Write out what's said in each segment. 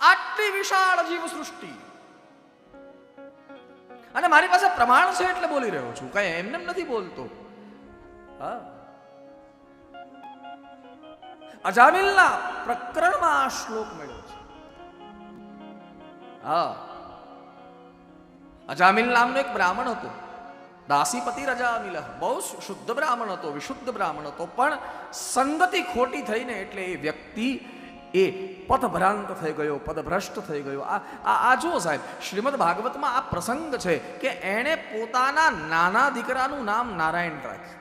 આટલી વિશાળ જીવ સૃષ્ટિ અને મારી પાસે પ્રમાણ છે એટલે બોલી રહ્યો છું. કઈ એમને એમ નથી બોલતો. હા. અજામિલના પ્રકરણમાં આ શ્લોક મળ્યો છે. હા. અજામિલ નામનો એક બ્રાહ્મણ હતો. દાસીપતિ રજામિલ બહુ શુદ્ધ બ્રાહ્મણ હતો, વિશુદ્ધ બ્રાહ્મણ હતો. પણ સંગતિ ખોટી થઈને એટલે એ વ્યક્તિ એ પદભ્રાંત થઈ ગયો, પદભ્રષ્ટ થઈ ગયો. આ આ જુઓ સાહેબ, શ્રીમદ ભાગવતમાં આ પ્રસંગ છે કે એણે પોતાના નાના દીકરાનું નામ નારાયણ રાખ્યું.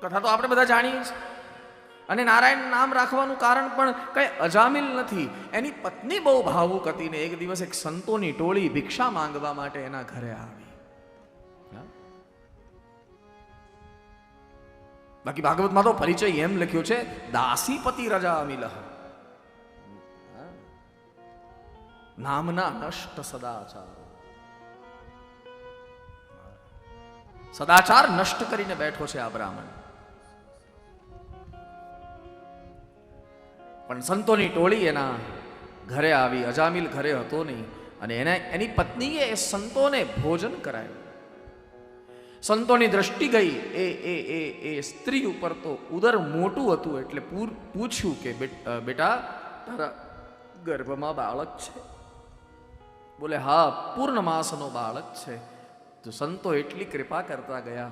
કથા તો આપણે બધા જાણીએ છીએ. અને નારાયણ નામ રાખવાનું કારણ પણ કંઈ અજામિલ નથી. એની પત્ની બહુ ભાવુક હતી ને એક દિવસ એક સંતોની ટોળી ભિક્ષા માંગવા માટે એના ઘરે આવી. બાકી ભાગવતમાં તો પરિચય એમ લખ્યો છે, દાસીપતિ રજા અમિલ નામના નષ્ટ સદાચાર. સદાચાર નષ્ટ કરીને બેઠો છે આ બ્રાહ્મણ. પણ સંતોની ટોળી એના ઘરે આવી, અજામિલ ઘરે હતો નહીં, અને એને, એની પત્નીએ એ સંતોને ભોજન કરાયું સંતોની દ્રષ્ટિ ગઈ, એ એ એ એ સ્ત્રી ઉપર તો ઉદર મોટું હતું એટલે પૂર- પૂછ્યું કે બેટા તારા ગર્ભમાં બાળક છે? બોલે, હા પૂર્ણ માસનો બાળક છે. તો સંતો એટલી કૃપા કરતા ગયા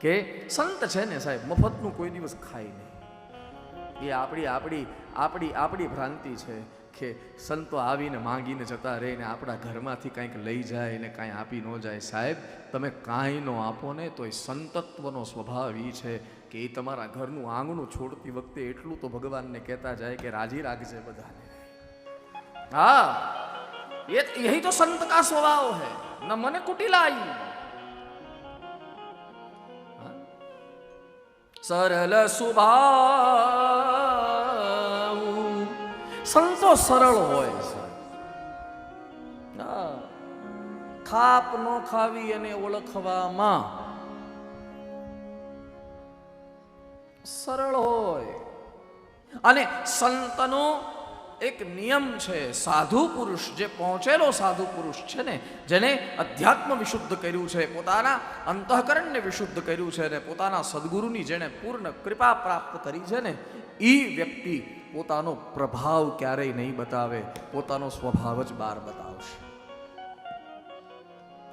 કે સંત છે ને સાહેબ, મફતનું કોઈ દિવસ ખાય નહીં. એ આપણી આપણી આપણી આપણી ભ્રાંતિ છે. કે સંતો આવીને માંગીને જતા રહે ને આપણા ઘરમાંથી કંઈક લઈ જાય ને કાંઈ આપી ન જાય. સાહેબ, તમે કાંઈ ન આપો ને તો એ સંતત્વનો સ્વભાવ એ છે કે એ તમારા ઘરનું આંગણું છોડતી વખતે એટલું તો ભગવાનને કહેતા જાય કે રાજી રાખજે બધાને. હા, એ યહી તો સંત કા સ્વભાવ હે. ન મને કુટિલાઈ. સરલ સુભા સંતો સરળ હોય છે. ખાપ ન ખાવી અને ઓળખવામાં સરળ હોય. અને સંતનો એક નિયમ છે, સાધુ પુરુષ જે પહોંચેલો સાધુ પુરુષ છે ને, જેને અધ્યાત્મ વિશુદ્ધ કર્યું છે, પોતાના અંતઃકરણને વિશુદ્ધ કર્યું છે ને, પોતાના સદગુરુની જેણે પૂર્ણ કૃપા પ્રાપ્ત કરી છે ને એ વ્યક્તિ પોતાનો પ્રભાવ ક્યારેય નહીં બતાવે, પોતાનો સ્વભાવ જ બહાર બતાવશે.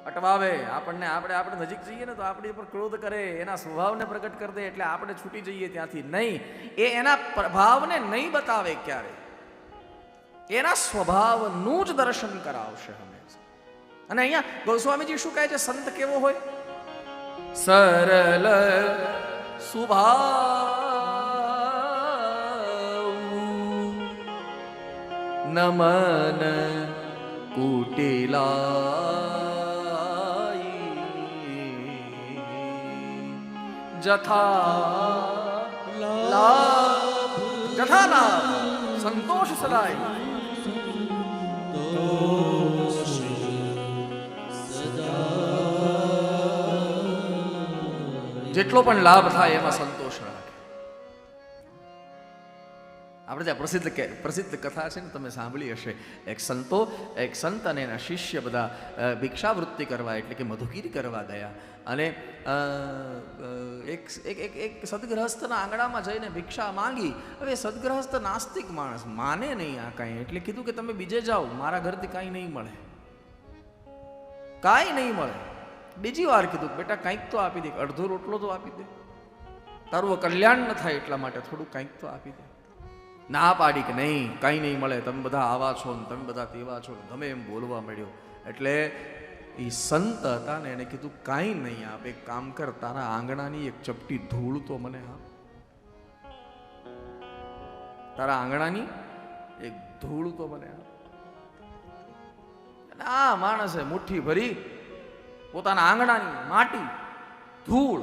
અટવાવે, આપણને આપણે આપણે નજીક જઈએ ને તો આપણી ઉપર ક્રોધ કરે, એના સ્વભાવને પ્રગટ કરી દે એટલે આપણે છૂટી જઈએ ત્યાંથી. નહીં, એ એના પ્રભાવને નહીં બતાવે ક્યારે. એના સ્વભાવનું જ દર્શન કરાવશે હંમેશા. અને અહીંયા ગોસ્વામીજી શું કહે છે? સંત કેવો હોય? સરળ સુભાવ નમન કુટિલા જથા લાભ જથા લાભ સંતોષ સદાય જેટલો પણ લાભ થાય એમાં સંતોષ રાખે આપણે ત્યાં પ્રસિદ્ધ કે, પ્રસિદ્ધ કથા છે ને, તમે સાંભળી હશે. એક સંતો, એક સંત અને એના શિષ્ય બધા ભિક્ષાવૃત્તિ કરવા એટલે કે મધુગીરી કરવા ગયા. અને એક એક એક સદગ્રહસ્થના આંગણામાં જઈને ભિક્ષા માંગી. હવે સદગ્રહસ્થ નાસ્તિક માણસ માને નહીં આ કાંઈ. એટલે કીધું કે તમે બીજે જાઓ, મારા ઘરથી કાંઈ નહીં મળે. કાંઈ નહીં મળે. બીજી વાર કીધું, બેટા, કંઈક તો આપી દે. અડધો રોટલો તો આપી દે. તારું કલ્યાણ ન થાય એટલા માટે થોડું કંઈક તો આપી દે. ના પાડી કે નહીં, કંઈ નહીં મળે, તમે બધા આવા છો ને તમે બધા તેવા છો ને ગમે એમ બોલવા મળ્યો એટલે એ સંત હતા ને એને કીધું, કાંઈ નહીં, આપ એક કામ કર, તારા આંગણાની એક ચપટી ધૂળ તો મને હા તારા આંગણાની એક ધૂળ તો મને હા આ માણસે મુઠ્ઠી ભરી, પોતાના આંગણાની માટી, ધૂળ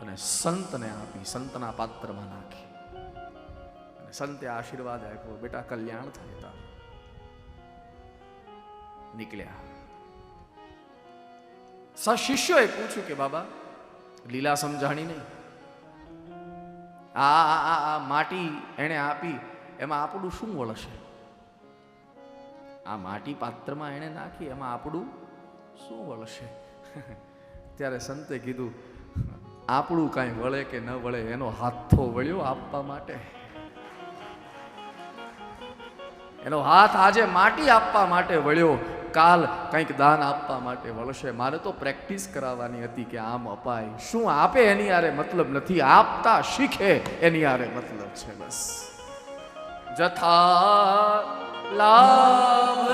અને સંતને આપી, સંતના પાત્રમાં નાખી. સંતે આશીર્વાદ આપ્યો. બેટા, કલ્યાણ થાય તારું. નીકળ્યા. સશિષ્યોએ પૂછ્યું કે, બાબા, લીલા સમજાણી નહીં? આ આ આ માટી એણે આપી, એમાં આપણું શું વળશે આ માટી પાત્રમાં એણે નાખી, એમાં આપણું શું વળશે ત્યારે સંતે કીધું, આપણું કાંઈ વળે કે ન વળે, એનો હાથો વળ્યો આપવા માટે. એનો હાથ આજે માટી આપવા માટે વળ્યો. કાલ કંઈક દાન આપવા માટે વળશે. મારે તો પ્રેક્ટિસ કરાવવાની હતી કે આમ અપાય. શું આપે એની આરે મતલબ નથી? આપતા શીખે એની આરે મતલબ છે બસ. જથા લાભ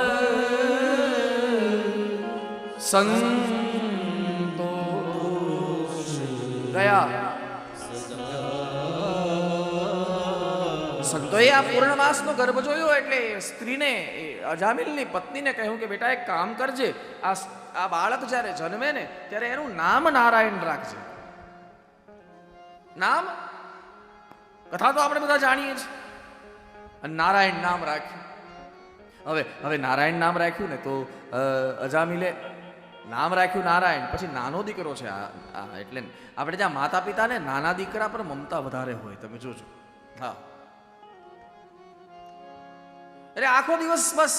સંતો ગયા સંતોએ આ પૂર્ણમાસનો ગર્ભ જોયો એટલે સ્ત્રીને અજામિલની પત્નીને કહ્યું કે, બેટા, એક કામ કરજે. આ આ બાળક જ્યારે જન્મે ને, ત્યારે એનું નામ નારાયણ રાખજે. નામ? કથા તો આપણે બધા જાણીએ છીએ. નારાયણ નામ રાખ્યું. હવે હવે નારાયણ નામ રાખ્યું ને તો અજામિલે નામ રાખ્યું નારાયણ, પછી નાનો દીકરો છે આ એટલે આપણે જ્યાં માતા પિતાને નાના દીકરા પર મમતા વધારે હોય, તમે જોજો. હા. એટલે આખો દિવસ બસ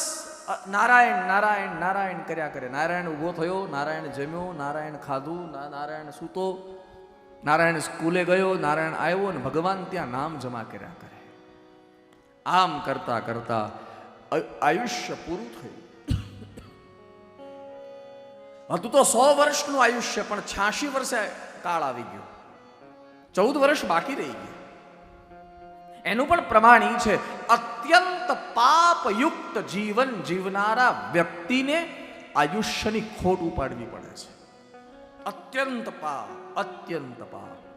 નારાયણ નારાયણ નારાયણ કર્યા કરે. નારાયણ ઊભો થયો, નારાયણ જમ્યો, નારાયણ ખાધું નારાયણ સૂતો, નારાયણ સ્કૂલે ગયો, નારાયણ આવ્યો ને ભગવાન ત્યાં નામ જમા કર્યા કરે. આમ કરતા કરતા આયુષ્ય પૂરું થયું. હતું તો સો વર્ષનું આયુષ્ય, પણ છ્યાસી વર્ષે કાળ આવી ગયો. ચૌદ વર્ષ બાકી રહી ગયા. એનું પણ પ્રમાણ ઈ છે. અત્યંત પાપયુક્ત જીવન જીવનારા વ્યક્તિને આયુષ્યની ખોટ ઉપાડવી પડે છે. અત્યંત પાપ અત્યંત પાપ.